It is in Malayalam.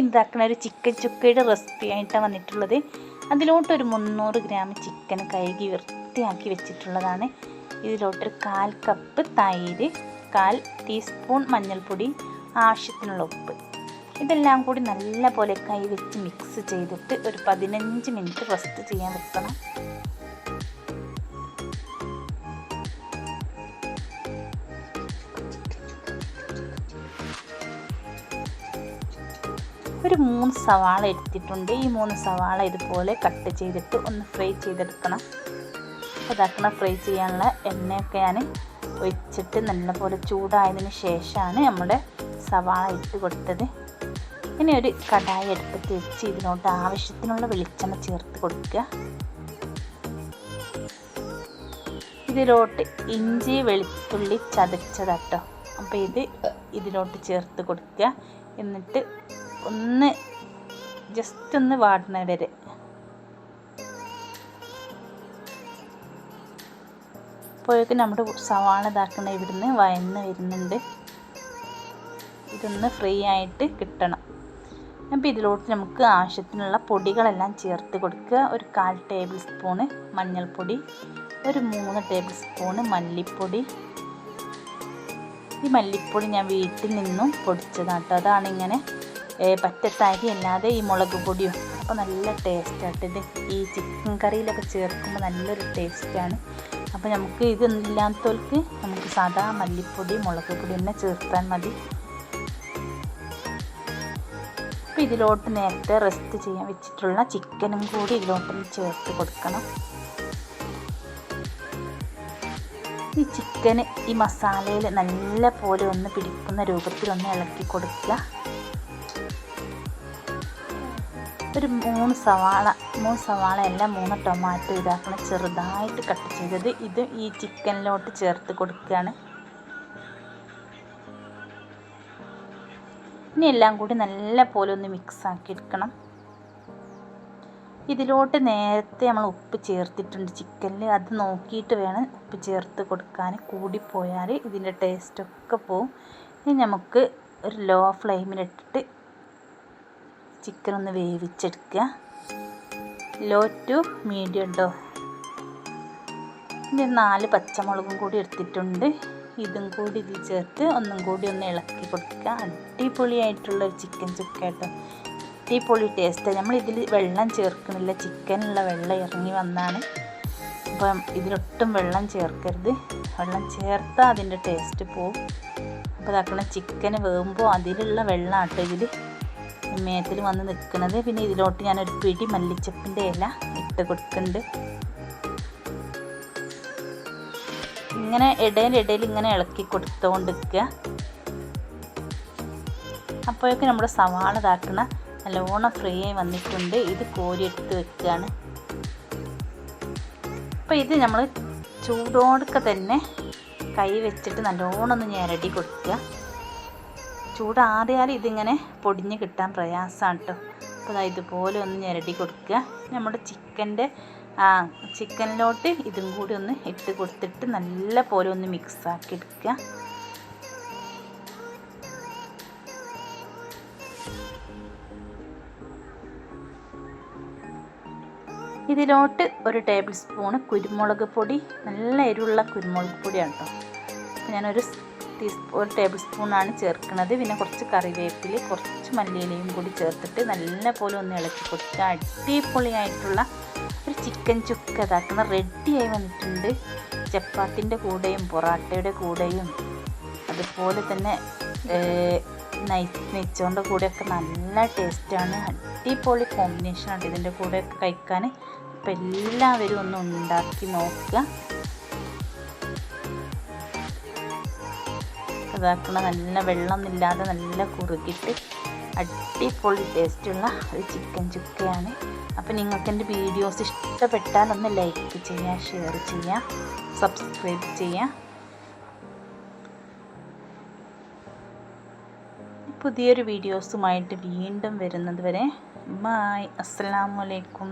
ഉണ്ടാക്കുന്ന ഒരു ചിക്കൻ ചുക്കയുടെ റെസിപ്പി ആയിട്ടാണ് വന്നിട്ടുള്ളത്. അതിലോട്ടൊരു മുന്നൂറ് ഗ്രാം ചിക്കൻ കഴുകി വൃത്തിയാക്കി വെച്ചിട്ടുള്ളതാണ്. ഇതിലോട്ടൊരു കാൽ കപ്പ് തൈര് കാൽ ടീസ്പൂൺ മഞ്ഞൾപ്പൊടി ആവശ്യത്തിനുള്ള ഉപ്പ്. ഇതെല്ലാം കൂടി നല്ല പോലെ കൈ വെച്ച് മിക്സ് ചെയ്തിട്ട് ഒരു പതിനഞ്ച് മിനിറ്റ് റെസ്റ്റ് ചെയ്യാൻ വെക്കണം. ഒരു മൂന്ന് സവാള എടുത്തിട്ടുണ്ട്. ഈ മൂന്ന് സവാള ഇതുപോലെ കട്ട് ചെയ്തിട്ട് ഒന്ന് ഫ്രൈ ചെയ്തെടുക്കണം. ഇതാക്കണം ഫ്രൈ ചെയ്യാനുള്ള എണ്ണയൊക്കെ ഞാൻ ഒഴിച്ചിട്ട് നല്ലപോലെ ചൂടായതിന് ശേഷമാണ് നമ്മുടെ സവാള ഇട്ട് കൊടുത്തത്. ഇനി ഒരു കടായി എടുത്ത് വെച്ച് ഇതിനോട്ട് ആവശ്യത്തിനുള്ള വെളിച്ചെണ്ണ ചേർത്ത് കൊടുക്കുക. ഇതിലോട്ട് ഇഞ്ചി വെളുത്തുള്ളി ചതച്ചതാട്ടോ. അപ്പോൾ ഇത് ഇതിലോട്ട് ചേർത്ത് കൊടുക്കുക. എന്നിട്ട് ഒന്ന് ജസ്റ്റ് ഒന്ന് വാടണ വരെ. അപ്പോഴേക്കും നമ്മുടെ സവാള ഇതാക്കുന്ന ഇവിടുന്ന് വയന്ന് വരുന്നുണ്ട്. ഇതൊന്ന് ഫ്രീ ആയിട്ട് കിട്ടണം. അപ്പോൾ ഇതിലോട്ട് നമുക്ക് ആവശ്യത്തിനുള്ള പൊടികളെല്ലാം ചേർത്ത് കൊടുക്കുക. ഒരു കാൽ ടേബിൾ സ്പൂണ് മഞ്ഞൾപ്പൊടി ഒരു മൂന്ന് ടേബിൾ സ്പൂണ് മല്ലിപ്പൊടി. ഈ മല്ലിപ്പൊടി ഞാൻ വീട്ടിൽ നിന്നും പൊടിച്ചതാട്ടോ. അതാണ് ഇങ്ങനെ പറ്റത്തരി അല്ലാതെ ഈ മുളക് പൊടിയും. അപ്പോൾ നല്ല ടേസ്റ്റായിട്ട് ഇത്. ഈ ചിക്കൻ കറിയിലൊക്കെ ചേർക്കുമ്പോൾ നല്ലൊരു ടേസ്റ്റാണ് അപ്പോൾ നമുക്ക് ഇതൊന്നില്ലാത്തവർക്ക് നമുക്ക് സാധാ മല്ലിപ്പൊടി മുളക് പൊടി തന്നെ ചേർത്താൽ മതി. അപ്പോൾ ഇതിലോട്ട് നേരത്തെ റെസ്റ്റ് ചെയ്യാൻ വെച്ചിട്ടുള്ള ചിക്കനും കൂടി ഇതിലോട്ടൊന്ന് ചേർത്ത് കൊടുക്കണം. ഈ ചിക്കന് ഈ മസാലയിൽ നല്ല പോലെ ഒന്ന് പിടിക്കുന്ന രൂപത്തിൽ ഒന്ന് ഇളക്കി കൊടുക്കുക. ഒരു മൂന്ന് സവാള മൂന്ന് സവാള അല്ല മൂന്ന് ടൊമാറ്റോ ഇതാക്കണം ചെറുതായിട്ട് കട്ട് ചെയ്തത്. ഇത് ഈ ചിക്കനിലോട്ട് ചേർത്ത് കൊടുക്കുകയാണ് ഇനി എല്ലാം കൂടി നല്ല പോലെ ഒന്ന് മിക്സ് ആക്കി എടുക്കണം. ഇതിലോട്ട് നേരത്തെ നമ്മൾ ഉപ്പ് ചേർത്തിട്ടുണ്ട് ചിക്കനിൽ അത് നോക്കിയിട്ട് വേണം ഉപ്പ് ചേർത്ത് കൊടുക്കാൻ. കൂടിപ്പോയാൽ ഇതിന്റെ ടേസ്റ്റൊക്കെ പോവും. ഇനി നമുക്ക് ഒരു ലോ ഫ്ലെയിമിലിട്ടിട്ട് ചിക്കൻ ഒന്ന് വേവിച്ചെടുക്കുക. ലോ ടു മീഡിയം ഡോ ഇനി നാല് പച്ചമുളകും കൂടി എടുത്തിട്ടുണ്ട്. ഇതും കൂടി ഇതിൽ ചേർത്ത് ഒന്നും കൂടി ഒന്ന് ഇളക്കി കൊടുക്കുക. അടിപൊളിയായിട്ടുള്ള ഒരു ചിക്കൻ ചുക്ക കേട്ടോ. അടിപൊളി ടേസ്റ്റ് നമ്മൾ ഇതിൽ വെള്ളം ചേർക്കുന്നില്ല ചിക്കനുള്ള വെള്ളം ഇറങ്ങി വന്നാണ്. അപ്പം ഇതിലൊട്ടും വെള്ളം ചേർക്കരുത്. വെള്ളം ചേർത്താൽ അതിന്റെ ടേസ്റ്റ് പോവും. അപ്പോൾ അതാക്കണ ചിക്കൻ വേകുമ്പോൾ അതിലുള്ള വെള്ളമാട്ടോ ഇതിൽ മേത്തിൽ വന്ന് നിൽക്കുന്നത്. പിന്നെ ഇതിലോട്ട് ഞാനൊരു പിടി മല്ലിച്ചപ്പിന്റെ ഇല ഇട്ട് കൊടുക്കുന്നുണ്ട്. ഇങ്ങനെ ഇടയിലിടയിൽ ഇങ്ങനെ ഇളക്കി കൊടുത്തുകൊണ്ടിരിക്കുക അപ്പോഴൊക്കെ നമ്മുടെ സവാള ഇതാക്കണ നല്ലോണം ഫ്രീ ആയി വന്നിട്ടുണ്ട്. ഇത് കോരിയെടുത്ത് വെക്കുകയാണ്. അപ്പോൾ ഇത് നമ്മൾ ചൂടോടൊക്കെ തന്നെ കൈ വെച്ചിട്ട് നല്ലോണം ഒന്ന് ഞെരടി കൊടുക്കുക. ചൂടാറിയാൽ ഇതിങ്ങനെ പൊടിഞ്ഞ് കിട്ടാൻ പ്രയാസമാണ് കേട്ടോ. അപ്പോൾ ഇതുപോലെ ഒന്ന് ഞെരടി കൊടുക്കുക. നമ്മുടെ ചിക്കന്റെ ചിക്കനിലോട്ട് ഇതും കൂടി ഒന്ന് ഇട്ട് കൊടുത്തിട്ട് നല്ല പോലെ ഒന്ന് മിക്സ് ആക്കി എടുക്കുക. ഇതിലോട്ട് ഒരു ടേബിൾ സ്പൂണ് കുരുമുളക് പൊടി. നല്ല എരിവുള്ള കുരുമുളക് പൊടിയാണ് കേട്ടോ. ഞാനൊരു ടീസ്പൂ ഒരു ടേബിൾ സ്പൂണാണ് ചേർക്കുന്നത്. പിന്നെ കുറച്ച് കറിവേപ്പിൽ കുറച്ച് മല്ലിയിലയും കൂടി ചേർത്തിട്ട് നല്ല പോലെ ഒന്ന് ഇളക്കി കൊടുത്ത് അടിപൊളിയായിട്ടുള്ള ഒരു ചിക്കൻ ചുക്ക ഇതാക്കുന്ന റെഡിയായി വന്നിട്ടുണ്ട്. ചപ്പാത്തിന്റെ കൂടെയും പൊറാട്ടയുടെ കൂടെയും അതുപോലെ തന്നെ നെയ്ച്ചോന്റെ കൂടെയൊക്കെ നല്ല ടേസ്റ്റാണ് അടിപൊളി കോമ്പിനേഷനാണ് ഇതിന്റെ കൂടെയൊക്കെ കഴിക്കാൻ. അപ്പോൾ എല്ലാവരും ഒന്ന് ഉണ്ടാക്കി നോക്കുക. ഇതാക്കുന്ന നല്ല വെള്ളമൊന്നുമില്ലാതെ നല്ല കുറുകിട്ട് അടിപൊളി ടേസ്റ്റുള്ള ഒരു ചിക്കൻ ചുക്കയാണ്. അപ്പോൾ നിങ്ങൾക്ക് എന്റെ വീഡിയോസ് ഇഷ്ടപ്പെട്ടാൽ ഒന്ന് ലൈക്ക് ചെയ്യുക ഷെയർ ചെയ്യുക സബ്സ്ക്രൈബ് ചെയ്യുക. പുതിയൊരു വീഡിയോസുമായിട്ട് വീണ്ടും വരുന്നത് വരെ. ബായ് അസ്സാമലൈക്കും